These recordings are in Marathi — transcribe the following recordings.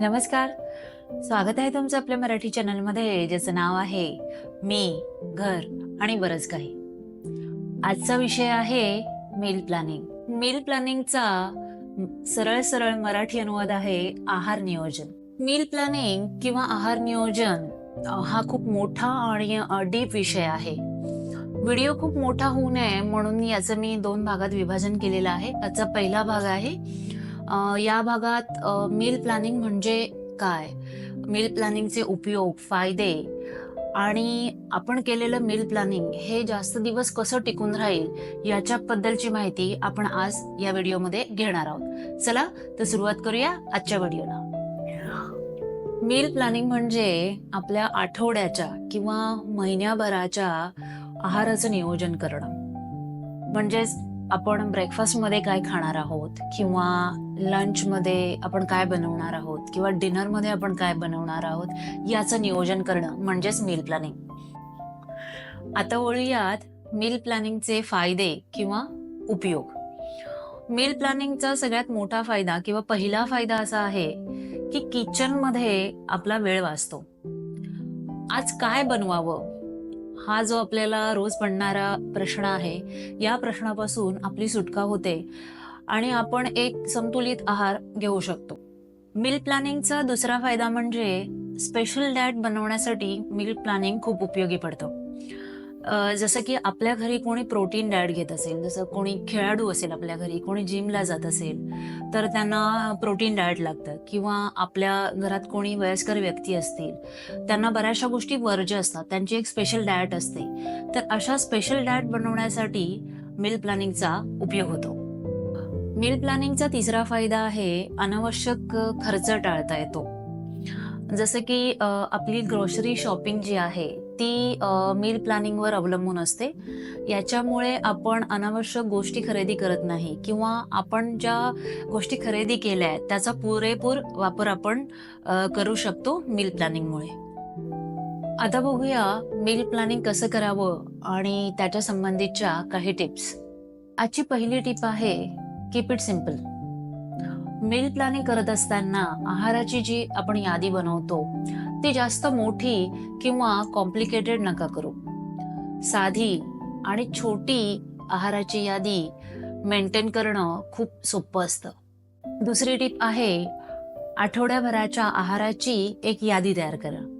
नमस्कार. स्वागत आहे तुमचं आपल्या मराठी चॅनलमध्ये ज्याचं नाव आहे मी घर आणि बरंच काही. आजचा विषय आहे मील प्लॅनिंग मील प्लॅनिंगचा सरळ सरळ मराठी अनुवाद आहे आहार नियोजन. मील प्लॅनिंग किंवा आहार नियोजन हा खूप मोठा आणि डीप विषय आहे. व्हिडिओ खूप मोठा होऊ नये म्हणून याचं मी दोन भागात विभाजन केलेलं आहे. आजचा पहिला भाग आहे या भागात मील प्लॅनिंग म्हणजे काय? मील प्लॅनिंगचे उपयोग फायदे आणि आपण केलेलं मील प्लॅनिंग हे जास्त दिवस कसं टिकून राहील याच्याबद्दलची माहिती आपण आज या व्हिडिओमध्ये घेणार आहोत. चला तर सुरुवात करूया आजच्या व्हिडिओला. मील प्लॅनिंग म्हणजे आपल्या आठवड्याच्या किंवा महिन्याभराच्या आहाराचं नियोजन करणं. म्हणजेच आपण ब्रेकफास्टमध्ये काय खाणार आहोत किंवा लंचमध्ये आपण काय बनवणार आहोत किंवा डिनरमध्ये आपण काय बनवणार आहोत याचं नियोजन करणं म्हणजेच मील प्लॅनिंग आता वळूयात मील प्लॅनिंगचे फायदे किंवा उपयोग. मील प्लॅनिंगचा सगळ्यात मोठा फायदा किंवा पहिला फायदा असा आहे की किचनमध्ये आपला वेळ वाचतो. आज काय बनवावं? हा जो आपल्याला रोज पडणारा प्रश्न आहे या प्रश्नापासून आपली सुटका होते. आणि आपण एक संतुलित आहार घेऊ शकतो. मिल प्लॅनिंगचा दुसरा फायदा म्हणजे स्पेशल डॅट बनवण्यासाठी मिल प्लॅनिंग खूप उपयोगी पडतं. जसं की आपल्या घरी कोणी प्रोटीन डाएट घेत असेल जसं कोणी खेळाडू असेल आपल्या घरी कोणी जिमला जात असेल तर त्यांना प्रोटीन डाएट लागतं. किंवा आपल्या घरात कोणी वयस्कर व्यक्ती असतील त्यांना बऱ्याचशा गोष्टी वर्ज्य असतात. त्यांची एक स्पेशल डाएट असते. तर अशा स्पेशल डाएट बनवण्यासाठी मिल प्लॅनिंगचा उपयोग होतो. मील प्लॅनिंगचा तिसरा फायदा आहे अनावश्यक खर्च टाळता येतो. जसं की आपली ग्रोसरी शॉपिंग जी आहे ती मील प्लॅनिंगवर अवलंबून असते. याच्यामुळे आपण अनावश्यक गोष्टी खरेदी करत नाही किंवा आपण ज्या गोष्टी खरेदी केल्या आहेत त्याचा पुरेपूर वापर आपण करू शकतो मील प्लॅनिंगमुळे. आता बघूया मील प्लॅनिंग कसं करावं आणि त्याच्या संबंधितच्या काही टिप्स. आजची पहिली टिप आहे keep it simple meal planning करत असताना आहाराची जी आपण यादी बनवतो ती जास्त मोठी किंवा कॉम्प्लिकेटेड नका करू. साधी आणि छोटी आहाराची यादी मेंटेन करणं खूप सोपं असतं. दुसरी टीप आहे आठवड्याभराच्या आहाराची एक यादी तयार करा.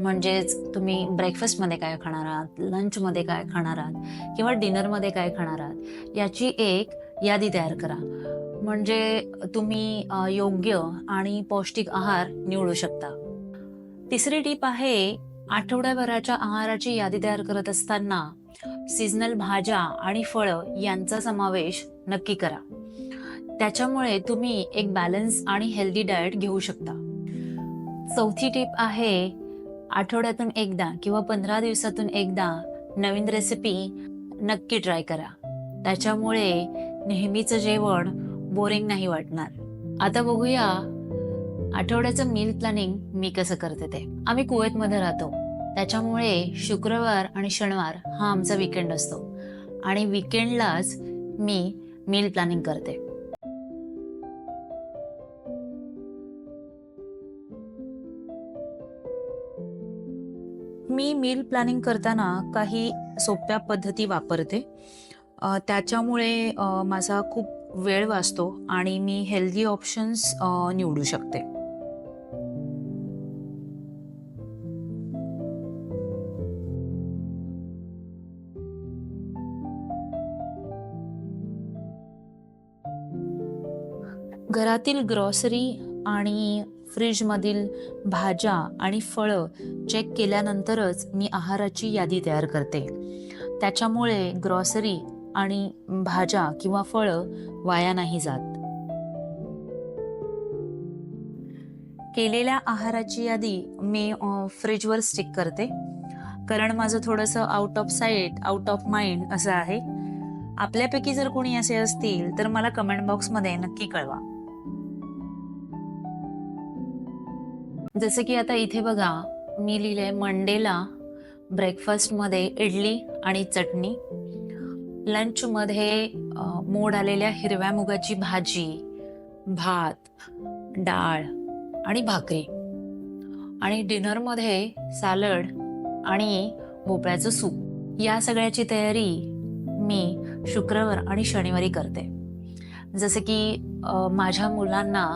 म्हणजेच तुम्ही ब्रेकफास्टमध्ये काय खाणार आहात लंचमध्ये काय खाणार आहात किंवा डिनरमध्ये काय खाणार आहात याची एक यादी तयार करा. म्हणजे तुम्ही योग्य आणि पौष्टिक आहार निवडू शकता. तिसरी टीप आहे आठवड्याभराच्या आहाराची यादी तयार करत असताना सीझनल भाज्या आणि फळं यांचा समावेश नक्की करा. त्याच्यामुळे तुम्ही एक बॅलन्स आणि हेल्दी डाएट घेऊ शकता. चौथी टीप आहे आठवड्यातून एकदा किंवा पंधरा दिवसातून एकदा नवीन रेसिपी नक्की ट्राय करा. त्याच्यामुळे नेहमीचं जेवण बोरिंग नाही वाटणार. आता बघूया आठवड्याचं मील प्लॅनिंग मी कसं करते ते. आम्ही कुवेतमध्ये राहतो. त्याच्यामुळे शुक्रवार आणि शनिवार हा आमचा विकेंड असतो. आणि विकेंडलाच मी मील प्लॅनिंग करते. मी मील प्लॅनिंग करताना काही सोप्या पद्धती वापरते. त्याच्यामुळे माझा खूप वेळ वाचतो आणि मी हेल्दी ऑप्शन्स निवडू शकते. घरातील ग्रॉसरी आणि फ्रीजमधील भाज्या आणि फळं चेक केल्यानंतरच मी आहाराची यादी तयार करते. त्याच्यामुळे ग्रॉसरी आणि भाज्या किंवा फळं वाया नाही जात. केलेल्या आहाराची यादी मी फ्रीजवर स्टिक करते. कारण माझं थोडंसं out of sight out of mind असं आहे. आपल्यापैकी जर कोणी असे असतील तर मला कमेंट बॉक्समध्ये नक्की कळवा. जसं की आता इथे बघा मी लिहिलंय मंडेला ब्रेकफास्टमध्ये इडली आणि चटणी. लंचमध्ये मोड आलेल्या हिरव्या मुगाची भाजी भात डाळ आणि भाकरी. आणि डिनरमध्ये सॅलड आणि भोपळ्याचं सूप. या सगळ्याची तयारी मी शुक्रवार आणि शनिवारी करते. जसं की माझ्या मुलांना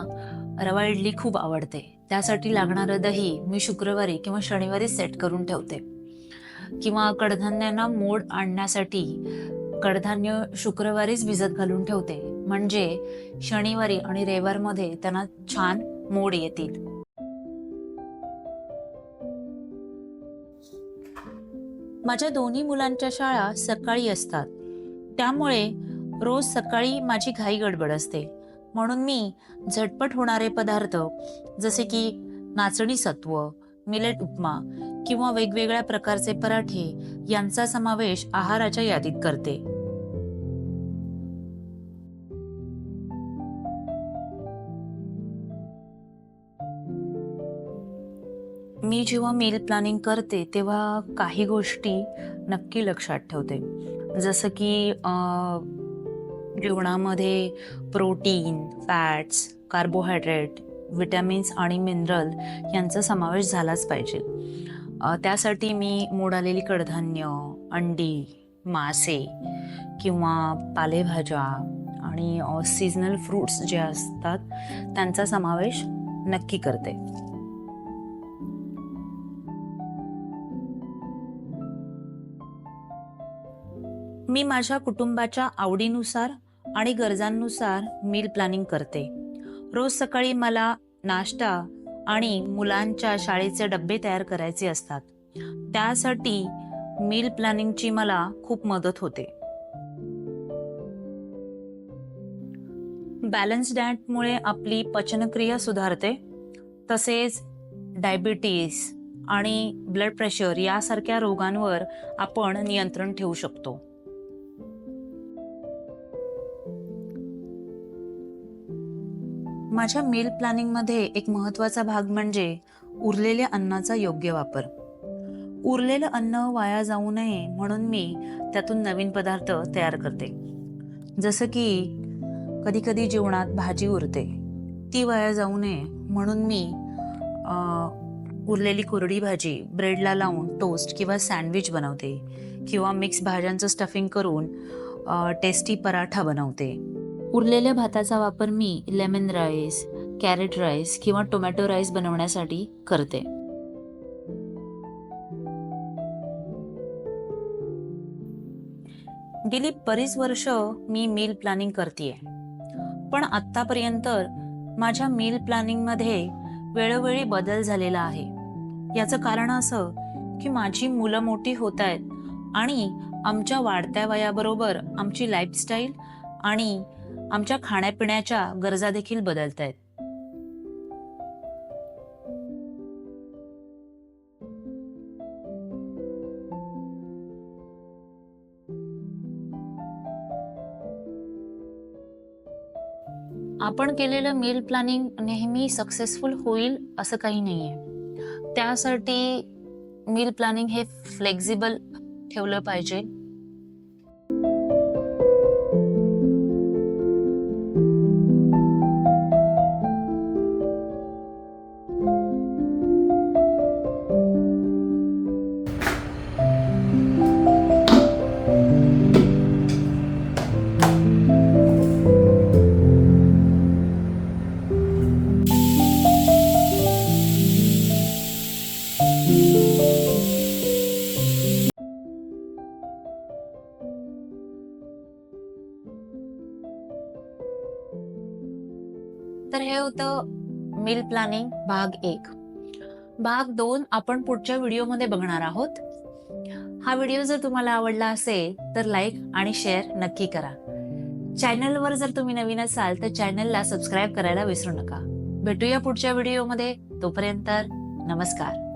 रवा इडली खूप आवडते. त्यासाठी लागणारं दही मी शुक्रवारी किंवा शनिवारी सेट करून ठेवते. किंवा कडधान्यांना मोड आणण्यासाठी कडधान्य शुक्रवारीच भिजत घालून ठेवते. म्हणजे शनिवारी आणि रविवारमध्ये त्यांना छान मोड येतील. माझ्या दोन्ही मुलांच्या शाळा सकाळी असतात. त्यामुळे रोज सकाळी माझी घाई गडबड असते. म्हणून मी झटपट होणारे पदार्थ जसे की नाचणी सत्व मिलेट उपमा किंवा वेगवेगळ्या प्रकारचे पराठे यांचा समावेश आहाराच्या यादीत करते. मी जेव्हा मील प्लॅनिंग करते तेव्हा काही गोष्टी नक्की लक्षात ठेवते. जसं की जेवणामध्ये प्रोटीन फॅट्स कार्बोहायड्रेट विटॅमिन्स आणि मिनरल यांचा समावेश झालाच पाहिजे. त्यासाठी मी मोड आलेली कडधान्य अंडी मासे किंवा पालेभाज्या आणि सीजनल फ्रूट्स जे असतात त्यांचा समावेश नक्की करते. मी माझ्या कुटुंबाच्या आवडीनुसार आणि गरजांनुसार मील प्लॅनिंग करते. रोज सकाळी मला नाश्ता आणि मुलांच्या शाळेचे डबे तयार करायचे असतात. त्यासाठी मील प्लॅनिंगची मला खूप मदत होते. बॅलन्स डाएटमुळे आपली पचनक्रिया सुधारते तसेच डायबिटीस आणि ब्लड प्रेशर यासारख्या रोगांवर आपण नियंत्रण ठेवू शकतो. माझ्या मील प्लॅनिंगमध्ये एक महत्त्वाचा भाग म्हणजे उरलेल्या अन्नाचा योग्य वापर. उरलेलं अन्न वाया जाऊ नये म्हणून मी त्यातून नवीन पदार्थ तयार करते. जसं की कधी कधी जेवणात भाजी उरते. ती वाया जाऊ नये म्हणून मी उरलेली कोरडी भाजी ब्रेडला लावून टोस्ट किंवा सँडविच बनवते किंवा मिक्स भाज्यांचं स्टफिंग करून टेस्टी पराठा बनवते. उरलेल्या भाताचा वापर मी लेमन राईस कॅरेट राईस किंवा टोमॅटो राईस बनवण्यासाठी करते. गेली बरीच वर्ष मी मील प्लॅनिंग करते पण आतापर्यंत माझ्या मील प्लॅनिंगमध्ये वेळोवेळी बदल झालेला आहे. याचं कारण असं की माझी मुलं मोठी होत आहेत आणि आमच्या वाढत्या वयाबरोबर आमची लाईफस्टाईल आणि आमच्या खाण्यापिण्याच्या गरजा देखील बदलत आहेत आपण केलेलं मील प्लॅनिंग नेहमी सक्सेसफुल होईल असं काही नाही आहे त्यासाठी मील प्लॅनिंग हे फ्लेक्झिबल ठेवलं पाहिजे. हे होतं मील प्लॅनिंग भाग एक. भाग दोन आपण पुढच्या व्हिडिओमध्ये बघणार आहोत. हा व्हिडिओ जर तुम्हाला आवडला असेल तर लाईक आणि शेअर नक्की करा. चॅनलवर जर तुम्ही नवीन असाल तर चॅनलला सबस्क्राईब करायला विसरू नका. भेटूया पुढच्या व्हिडिओमध्ये तोपर्यंत नमस्कार.